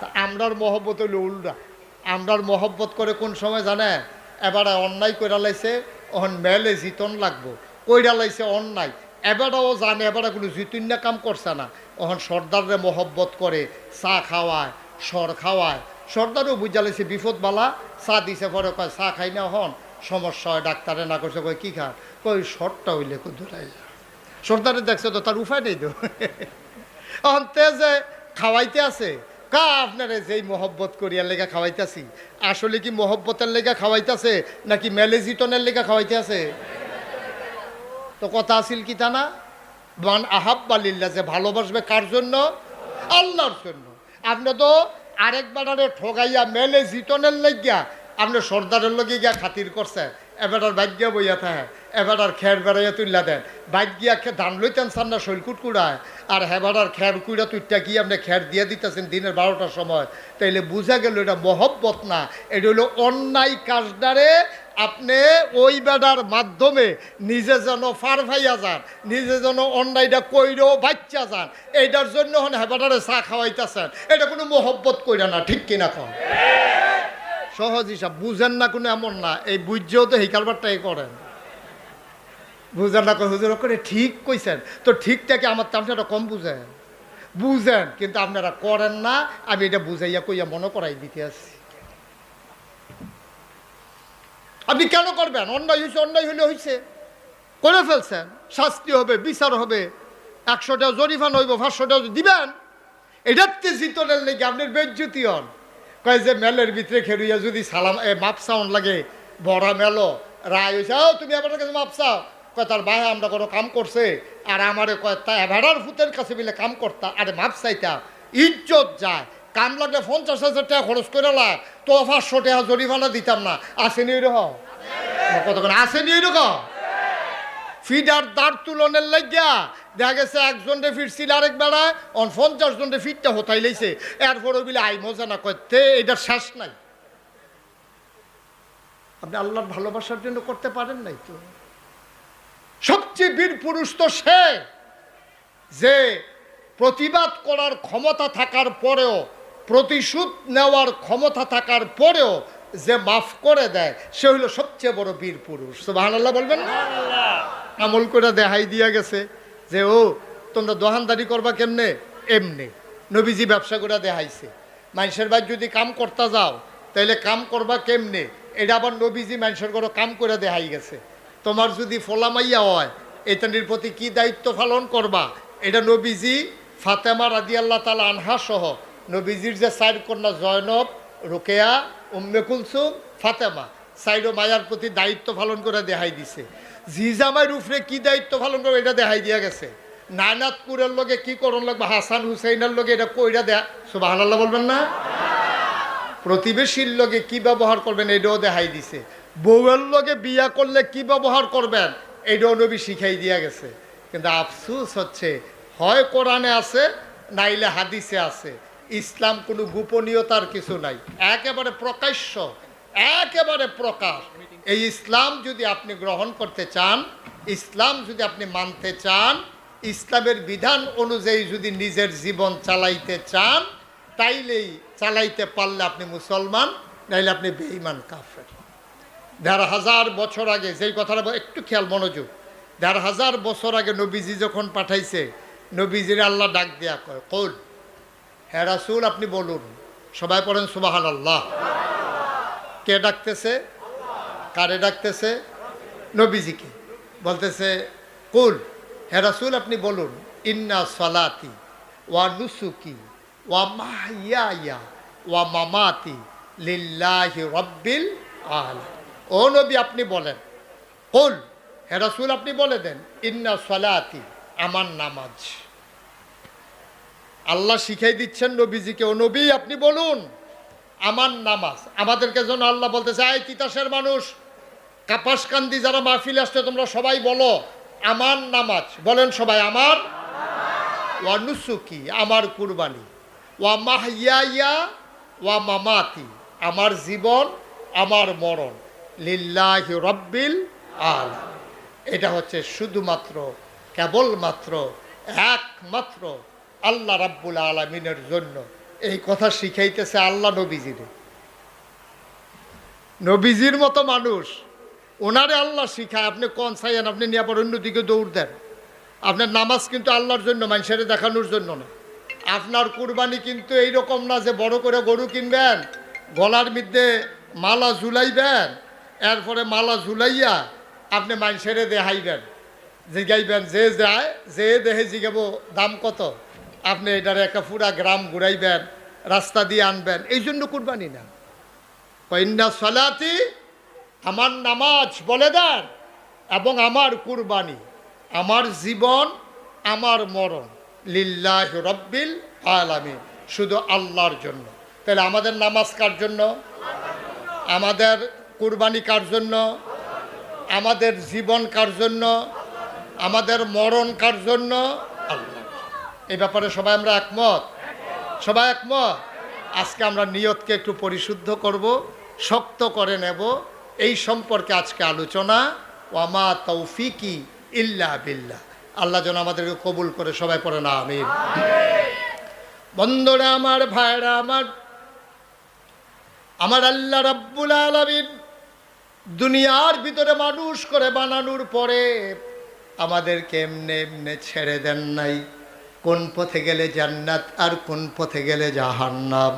তা আমরার মহব্বত হইল উল্টা। আমরার মহব্বত করে কোন সময় জানে? এবারে অন্যায় কইরা লাইছে, অহন মেলে জিতন লাগবো। কইরা লাইছে অন্যায়। এবারও জানে, এবারে কোনো জিতুন্যা কাম করছে না। অহন সর্দাররে মহব্বত করে, চা খাওয়ায়, সর খাওয়ায়। সর্দারও বুঝা লাইছে, বিপদ বালা, চা দিছে, পরে কয়, চা খাই না হন সমস্যা হয়, ডাক্তারে না করছে কয়, কী খা? কই সরটা হইলে কুদুরাই সর্দারে দেখছে তো তার উপায় নেই তো। অন্তে যে খাওয়াইতে আছে কা, আপনারে যেই মহব্বত করিয়ার লেগা খাওয়াইতেছি, আসলে কি মহব্বতের লেগা খাওয়াইতেছে নাকি ম্যালেজিটনের লেগা খাওয়াইতে আছে তো কথা আছিল কি তা না? মান আহাব্বালিল্লা যে ভালোবাসবে কার জন্য? আল্লাহর জন্য। আপনি তো আরেক বাটারে ঠগাইয়া মেলে জিটনের লেগিয়া আপনি সর্দারের লগে গিয়া খাতির করছে এবারার ভাগ্যা বইয়া থাকে। এবারার খের বেড়াইয়া তুললা দেন। ভাগ্যিয়া খে ধান লইতেন সান্না শৈলকুট কুড়ায়। আর হেবারার খের কুড়া তুইটা কি আপনি খের দিয়ে দিতেছেন দিনের বারোটার সময়। তাইলে বুঝা গেল এটা মহব্বত না। এটা হলো অন্যায় কাজদারে আপনি ওই বেড়ার মাধ্যমে নিজে যেন ফার ভাইয়া যান, নিজে যেন অন্যায়টা কইরেও বাচ্চা যান। এইটার জন্য হন হেবাটারে চা খাওয়াইতেছেন। এটা কোনো মহব্বত কইরা না, ঠিক কিনা কন? সহজ হিসাব, বুঝেন না কোনো এমন না। এই বুঝছেও তো এই কারবারটাই করেন। বুঝেন না হুজুর করে ঠিক কইছেন। তো ঠিকটাকে আমার তো কম বুঝেন। বুঝেন, কিন্তু আপনারা করেন না, আমি এটা বুঝাইয়া কইয়া মনে করাই দিতে আসছি। আপনি কেন করবেন? অন্যায় হয়েছে অন্যায় হলে হয়েছে করে ফেলছেন। শাস্তি হবে, বিচার হবে। একশোটা জরিফান হইব পাঁচশোটা দিবেন, এটাতে জিতনের লেগে আপনার বেজ্জুতি হন। কয় যে, মেলের ভিতরে খেরুইয়া যদি সালাম, এ, মাপ সাউন লাগে, বড়া মেলো, রায় হয়েছে তুমি আমার কাছে মাপ চাও। কয়, তার ভাই, আমরা কোনো কাম করছে? আর আমারে কয়, তা ভেড়ার ফুতের কাছে মিলে কাম করতা, আরে মাপ চাইতা, ইজ্জত যায়। কাম লাগলে পঞ্চাশ হাজার টাকা খরচ করে লাগ, তো পাঁচশো টাকা জরিমানা দিতাম না। আসেনি ওই রকম? কতক্ষণ আসেনি ওই রকম? ফিডার দাঁড় তুলনের লাগিয়া দেখা গেছে একজনরে ফিরছিল আরেক বেড়ায়, অন পঞ্চাশ জনরে ফিটটা হতাই লাইছে। এরপরে বিলে আই মজা না করতে এটার শেষ নাই। আপনি আল্লাহর ভালোবাসার জন্য করতে পারেন নাই তো? সবচেয়ে বীর পুরুষ তো সে যে প্রতিবাদ করার ক্ষমতা থাকার পরেও প্রতিশোধ নেওয়ার ক্ষমতা থাকার পরেও যে মাফ করে দেয় সে হলো সবচেয়ে বড় বীর পুরুষ। সুবহানাল্লাহ বলবেন আমল করে দেহাই দিয়া গেছে যে ও তোমরা দোহানদারি করবা কেমনে? এমনি। নবীজি ব্যবসা করে দেহাইছে। মানুষের বাড়ি যদি কাম করতে যাও তাইলে কাম করবা কেমনে? এটা আবার নবীজি মানুষের করে কাম করে দেখাই গেছে। তোমার যদি ফোলামাইয়া হয়, এটানির প্রতি কি দায়িত্ব পালন করবা? এটা নবীজি ফাতেমা রাদি আল্লাহ তালা আনহা সহ নবীজির যে সাইড কন্যা জয়নব, রোকেয়া, উম্মে কুলসুম, ফাতেমা সাইডো মায়ার প্রতি দায়িত্ব পালন করে দেখাই দিছে। জিজামাইর উপরে কি দায়িত্ব পালন করবে এটা দেখাই দিয়া গেছে। নায়নাথপুরের লগে কি করণ লাগবে? হাসান হুসাইনের লগে এটা কইরা দেয়া। সুবাহ বলবেন না? প্রতিবেশীর লগে কি ব্যবহার করবেন এটাও দেখাই দিছে। বউয়ের লগে বিয়া করলে কি ব্যবহার করবেন? এটাও নবী শিখাই দিয়া গেছে। কিন্তু আফসুস হচ্ছে, হয় কোরআনে আছে, নাইলে হাদিসে আছে। ইসলাম কোনো গোপনীয়তার কিছু নাই। একেবারে প্রকাশ্য, একেবারে প্রকাশ। এই ইসলাম যদি আপনি গ্রহণ করতে চান, ইসলাম যদি আপনি মানতে চান, ইসলামের বিধান অনুযায়ী যদি নিজের জীবন চালাইতে চান, তাইলেই চালাইতে পারলে আপনি মুসলমান, নাইলে আপনি বেঈমান, কাফের। দেড় হাজার বছর আগে, যেই কথাটা একটু খেয়াল, মনোযোগ। দেড় হাজার বছর আগে নবীজি যখন পাঠাইছে, নবীজির আল্লাহ ডাক দেয়া কয়, কোল হ্যাঁ রাসুল, আপনি বলুন, সবাই পড়েন সুবাহান আল্লাহ কে ডাকতেছে? কারে ডাকতেছে? নবীজিকে। বলতেছে, কুল, হে রাসুল, আপনি বলুন, ইন্না সালাতি ওয়া নুসুকি ওয়া মাহিয়া ওয়া মামাতি লিল্লাহি রব্বিল আল ও নবী আপনি বলেন। কুল, হে রাসুল আপনি বলে দেন, ইন্না সালাতি, আমার নামাজ। আল্লাহ শিখাই দিচ্ছেন নবীজিকে, ও নবী, আপনি বলুন, আমার নামাজ। আমাদেরকে যেন আল্লাহ বলতেছে, আয় তিতাসের মানুষ, কাপাসকান্দি যারা মাহফিল আসছে, তোমরা সবাই বলো, আমার নামাজ। বলেন সবাই, আমার? ওয়া নুসুকি, আমার কুরবানি। ওয়া মাহিয়া ওয়া মামাতি, আমার জীবন, আমার মরণ। লিল্লাহি রব্বিল আল এটা হচ্ছে শুধুমাত্র, কেবলমাত্র, একমাত্র আল্লাহ রাব্বুল আলমিনের জন্য। এই কথা শিখাইতেছে আল্লাহ নবীজিরে। নবীজির মতো মানুষ, ওনারে আল্লাহ শিখায়, আপনি কন চাইয়েন আপনি নিয়ে আবার অন্যদিকে দৌড় দেন। আপনার নামাজ কিন্তু আল্লাহর জন্য, মানুষের দেখানোর জন্য না। আপনার কুরবানি কিন্তু এই রকম না যে বড় করে গরু কিনবেন, গলার মধ্যে মালা ঝুলাইবেন এরপরে মালা ঝুলাইয়া আপনি মানুষের দেখাইবেন জিগাইবেন, যে যায়, যে দেহে জিগাব, দাম কত? আপনি এটার একটা পুরা গ্রাম ঘুরাইবেন, রাস্তা দিয়ে আনবেন। এই জন্য কুরবানি না। কন্যা সলাতি, আমার নামাজ বলে দেন এবং আমার কুরবানি, আমার জীবন, আমার মরণ, লিল্লাহ রব্বিল আলামিন, শুধু আল্লাহর জন্য। তাহলে আমাদের নামাজ কার জন্য? আমাদের কুরবানি কার জন্য? আমাদের জীবন কার জন্য? আমাদের মরণ কার জন্য? আল্লাহ এই ব্যাপারে সবাই আমরা একমত? সবাই একমত? আজকে আমরা নিয়তকে একটু পরিশুদ্ধ করব, শক্ত করে নেব। এই সম্পর্কে আজকে আলোচনা, ওয়ামা তৌফিকি ইল্লা বিল্লাহ। আল্লাহ যেন আমাদেরকে কবুল করে সবাই পড়ে না আমির বন্ধুরা আমার, ভাইরা আমার আমার আল্লাহ রাব্বুল আলামিন দুনিয়ার ভিতরে মানুষ করে বানানোর পরে আমাদেরকে এমনে এমনে ছেড়ে দেন নাই কোন পথে গেলে জান্নাত আর কোন পথে গেলে জাহান্নাম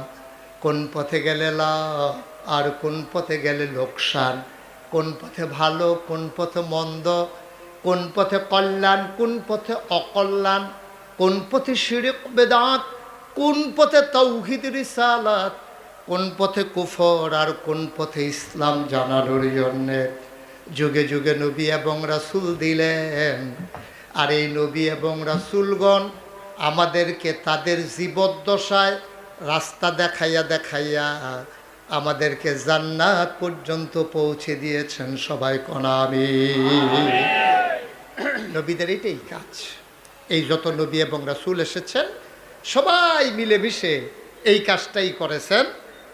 কোন পথে গেলে লাভ আর কোন পথে গেলে লোকসান কোন পথে ভালো কোন পথে মন্দ কোন পথে কল্যাণ কোন পথে অকল্যাণ কোন পথে শিরিক বেদাত কোন পথে তৌহিদ রিসালাত কোন পথে কুফর আর কোন পথে ইসলাম জানানোর জন্যে? যুগে যুগে নবী এবং রাসূল দিলেন। আর এই নবী এবং রাসুলগণ আমাদেরকে তাদের জীবদ্দশায় রাস্তা দেখাইয়া দেখাইয়া আমাদেরকে জান্নাত পর্যন্ত পৌঁছে দিয়েছেন সবাই কনামি নবীদের এটাই কাজ। এই যত নবী এবং রাসুল এসেছেন, সবাই মিলেমিশে এই কাজটাই করেছেন।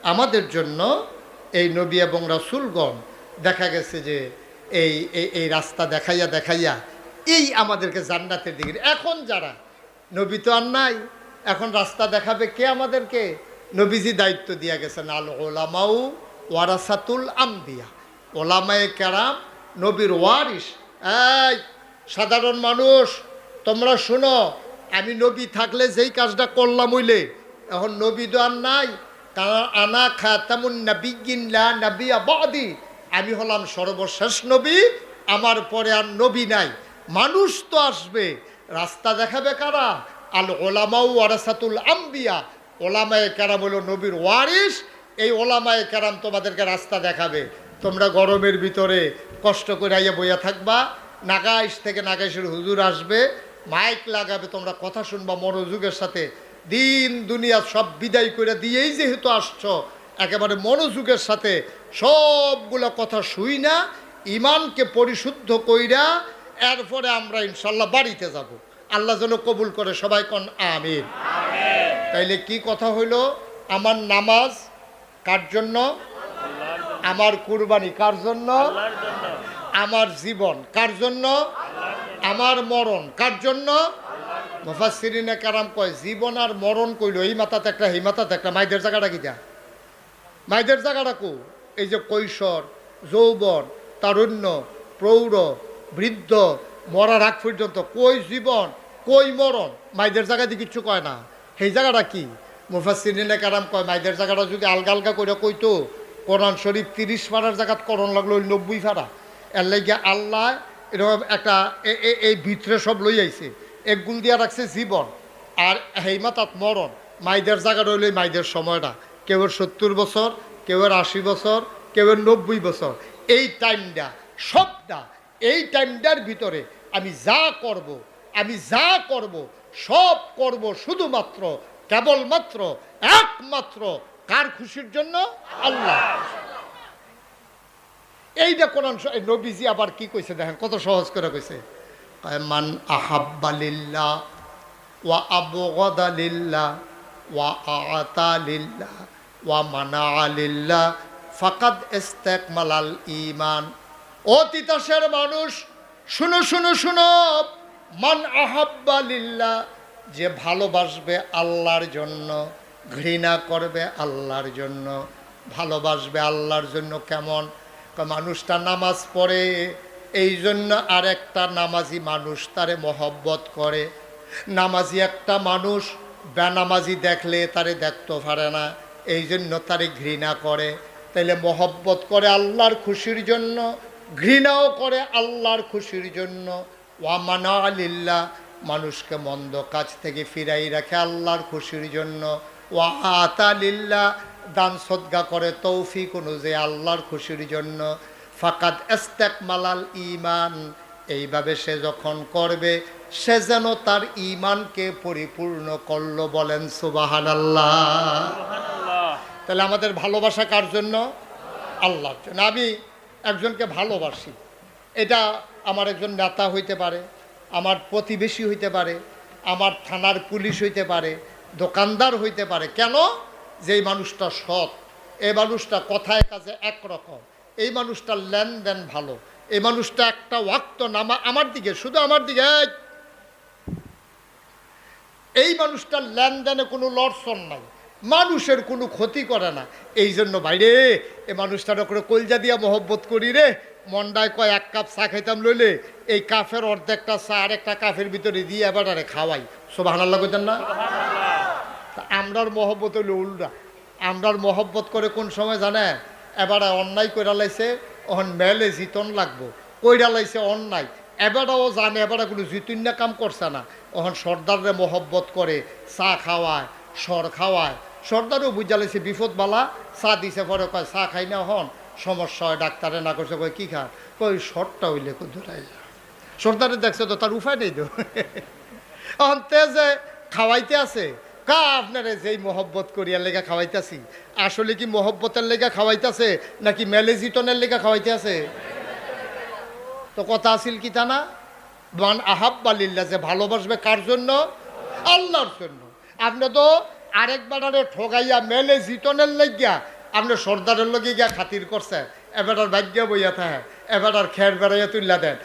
আমাদের জন্য এই নবী এবং রাসূলগণ দেখা গেছে যে এই, এই- রাস্তা দেখাইয়া দেখাইয়া এই আমাদেরকে জান্নাতের দিকে এখন যারা, নবী তো আর নাই, এখন রাস্তা দেখাবে কে আমাদেরকে? নবীজি দায়িত্ব দিয়া গেছেন আল ওলামাউ ওয়ারাসাতুল আম্বিয়া। ওলামায়ে কেরাম, নবীর ওয়ারিস এই, সাধারণ মানুষ, তোমরা শোনো, আমি নবী থাকলে যেই কাজটা করলাম হইলে, এখন নবী তো আর নাই আনা আমি হলাম সর্বশেষ নবী, আমার পরে আর নবী নাই। মানুষ তো আসবে। রাস্তা দেখাবে কারা? আল ওলামাউ ওয়ারাসাতুল আম্বিয়া। ওলামায়ে কেরাম হলো নবীর ওয়ারিস এই ওলামায়ে কেরাম তোমাদেরকে রাস্তা দেখাবে। তোমরা গরমের ভিতরে কষ্ট করে আইয়া বইয়া থাকবা। নাগাইশ থেকে নাগাইশের হুজুর আসবে। মাইক লাগাবে, তোমরা কথা শুনবা মনোযোগের সাথে। দিন দুনিয়া সব বিদায় করে দিয়েই যেহেতু আসছো একেবারে মনোযোগের সাথে সবগুলো কথা শুই না ইমানকে পরিশুদ্ধ কইরা এরপরে আমরা ইনশাল্লাহ বাড়িতে যাব। আল্লাহ যেন কবুল করে সবাই কন আমির তাইলে কি কথা হইল? আমার নামাজ কার জন্য? আমার কুরবানি কার জন্য? আমার জীবন কার জন্য। আমার মরণ কার জন্য? মুফাসসিরিনে কারাম কয়, জীবন আর মরণ কইল, এই মাথাতে একটা, এই মাথাতে একটা মাইদের জায়গাটা কি যা মাইদের জায়গাটা কো? এই যে কৈশোর, যৌবন, তারুণ্য, প্রৌঢ়, বৃদ্ধ, মরার আগ পর্যন্ত কই জীবন, কই মরণ? মাইদের জায়গা দিয়ে কিচ্ছু কয় না। সেই জায়গাটা কি? মুফাসিনে কারাম কয় মাইদের জায়গাটা যদি আলগা আলগা করে কইতো, কোরআন শরীফ তিরিশ ফাড়ার জায়গাত করণ লাগল ওই নব্বই ফাড়া এর লাগে আল্লাহ এরকম একটা এই ভিতরে সব লই আইছে। একগুল দিয়া রাখছে জীবন। আর হেইমা তাত মরণ। মাইদের জায়গা রইল মাইদের সময়টা। কেউ সত্তর বছর, কেউ আশি বছর, কেউ নব্বই বছর। এই টাইমটা, সবটা, এই টাইমটার ভিতরে আমি যা করব, আমি যা করব, সব করব শুধুমাত্র, কেবলমাত্র, একমাত্র কার খুশির জন্য? আল্লাহ। এইটা কোরআন নবীজি আবার কি কইছে দেখেন, কত সহজ করে কইছে। মান আহাব্বালিল্লাহ ওয়া আবগদালিল্লাহ ওয়া আতালিল্লাহ ওয়া মানা আলিল্লাহ ফাকাদ ইস্তেকমালাল ইমান ও তিতাসের মানুষ, শুনো শুনো শুনো, মান আহাব্বালিল্লাহ যে ভালোবাসবে আল্লাহর জন্য, ঘৃণা করবে আল্লাহর জন্য, ভালোবাসবে আল্লাহর জন্য কেমন? মানুষটা নামাজ পড়ে এই জন্য আর একটা নামাজি মানুষ তারে মহব্বত করে। নামাজি একটা মানুষ, বেনামাজি দেখলে তারে দেখতে পারে না এই জন্য তারে ঘৃণা করে। তাইলে মহব্বত করে আল্লাহর খুশির জন্য, ঘৃণাও করে আল্লাহর খুশির জন্য। ওয়ামানা আলিল্লা মানুষকে মন্দ কাজ থেকে ফিরাই রাখে আল্লাহর খুশির জন্য। ওয়া আতালিল্লা দান সদ্গা করে তৌফিক অনুযায়ী আল্লাহর খুশির জন্য। ফাকাদ এস্তেক মালাল ইমান এইভাবে সে যখন করবে সে যেন তার ইমানকে পরিপূর্ণ করল বলেন সুবাহান আল্লাহ তাহলে আমাদের ভালোবাসা কার জন্য? আল্লাহর জন্য। আমি একজনকে ভালোবাসি। এটা আমার একজন নেতা হইতে পারে আমার প্রতিবেশী হইতে পারে আমার থানার পুলিশ হইতে পারে দোকানদার হইতে পারে। কেন? যে মানুষটা সৎ এই মানুষটা কথায় কাজে একরকম। এই মানুষটার লেনদেন ভালো। এই মানুষটা একটা ওয়াক্ত নামা আমার দিকে শুধু আমার দিকে এই, মানুষটার লেনদেনে কোনো লড়সন নাই। মানুষের কোনো ক্ষতি করে না। এই জন্য বাইরে এ মানুষটার করে কলজা দিয়া মহব্বত করি রে। মন্ডায় কয় এক কাপ চা খাইতাম লইলে এই কাফের অর্ধেকটা চা আর একটা কাফের ভিতরে দিয়ে এবার আরে খাওয়াই। সোবাহান আল্লাহ কইতেন না? আমরার মহব্বত হইল উল্টা। আমরার মহব্বত করে কোন সময় জানে এবার অন্যায় কইরা লাইছে ওহন মেলে জিতন লাগবো। কইরা লাইছে অন্যায়। এবারও জানে, এবারে কোনো জিতুন্যা কাম করছে না। ওহন সর্দাররে মহব্বত করে, চা খাওয়ায়, সর খাওয়ায়। সর্দারও বুঝা লাইছে, বিপদ বালা, চা দিছে পরে কয়, চা খাই না হন সমস্যা হয়, ডাক্তারে না করছে কয়, কী খা? কই শর্টটা হইলে কোথায় সর্দারে দেখছে তো তার উপায় নেই তো। এখন তে যে খাওয়াইতে আছে আপনারে যেই মহব্বত করিয়ার লেগা খাওয়াইতাছি। আসলে কি মহব্বতের লেগা খাওয়াইতাছে, নাকি মেলেজিটনের লেগা খাওয়াইতে আছে তো কথা আছিল কি তা না? মান আহাব্বালিল্লা যে ভালোবাসবে কার জন্য? আল্লাহর জন্য। আপনি তো আরেকবার আরে ঠগাইয়া মেলে জিটনের লেগিয়া আপনি সর্দারের লগে গিয়া খাতির করছে এবার আর ভাগ্যা বইয়া থাকে এবার আর খের বেড়াইয়া তুললা দেন।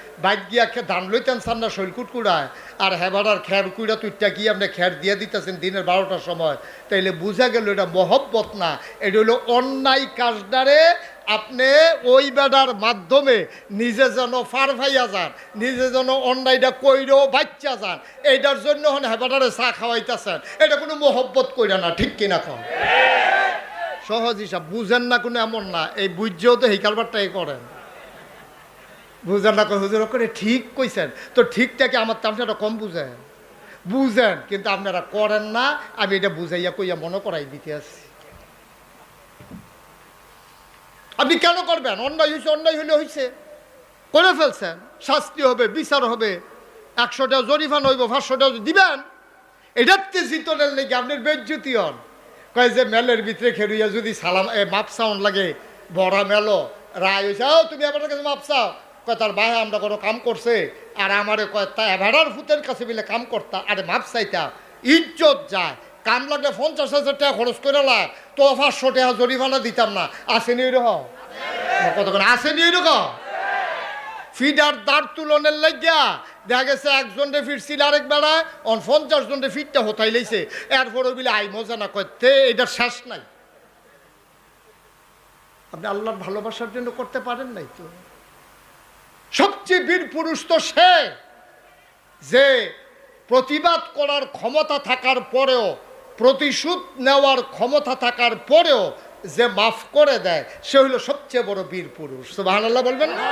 খে ধান লইতেন সান্না শৈলকুট কুড়ায়, আর হেবার আর খের কুড়া তুইটা গিয়ে আপনি খের দিয়ে দিতেছেন দিনের বারোটার সময়। তাইলে বুঝা গেল এটা মহব্বত না, এটা হলো অন্যায় কাজদারে আপনি ওই বেড়ার মাধ্যমে নিজে যেন ফার ভাইয়া যান, নিজে যেন অন্যায়টা কইরেও বাচ্চা যান। এইটার জন্য হন হেবাটারে চা খাওয়াইতেছেন। এটা কোনো মহব্বত কইরা না, ঠিক কিনা কম সহজ হিসাব, বুঝেন না কোনো এমন না, এই বুঝছেও তো এই কারবারটাই করেন। বুঝেন না হুজুর করে ঠিক কইছেন, তো ঠিকটাকে আমার তামসাটা কম বুঝেন? বুঝেন, কিন্তু আপনারা করেন না, আমি এটা বুঝাইয়া কইয়া মনে করাই দিতে আসছি আপনি কেন করবেন? অন্যায় হয়েছে অন্যায় হলে হয়েছে করে ফেলছেন, শাস্তি হবে, বিচার হবে। একশোটা জরিফান হইব পাঁচশোটা দিবেন। এটাতে জিতনের লেগে আপনার বেজ্জুতি হন। কয় যে মেলের ভিতরে খেলুইয়া যদি সালাম, এ, মাপ লাগে, বড়া মেলো, রায় হয়েছে ও তুমি আমার কাছে মাপ কয়, তার ভাই আমরা কোনো কাম করছে। আর আমারে কয়, তা এভারার ফুতের কাছে মিলে কাম করতা, আরে মাপ চাইতা, ইজ্জত যায়। কাম লাগলে পঞ্চাশ হাজার টাকা খরচ করে লাগ, তো পাঁচশো টাকা জরিমানা দিতাম না। আসেনি ওই ওইরকম কতক্ষণ আসেনি ওই ওইরকম? ফিডার দাঁড় তুলনের লাগিয়া দেখা গেছে একজনরে ফিরছিল আরেক বেড়ায় অন পঞ্চাশ জনরে ফিটটা হতাই লাইছে। এরপরে বিলে আই মজা না করতে এটার শেষ নাই। আপনি আল্লাহর ভালোবাসার জন্য করতে পারেন নাই তো? সবচেয়ে বীর পুরুষ তো সে যে প্রতিবাদ করার ক্ষমতা থাকার পরেও, প্রতিশোধ নেওয়ার ক্ষমতা থাকার পরেও যে মাফ করে দেয়, সে হলো সবচেয়ে বড় বীর পুরুষ। তো বলবেন না?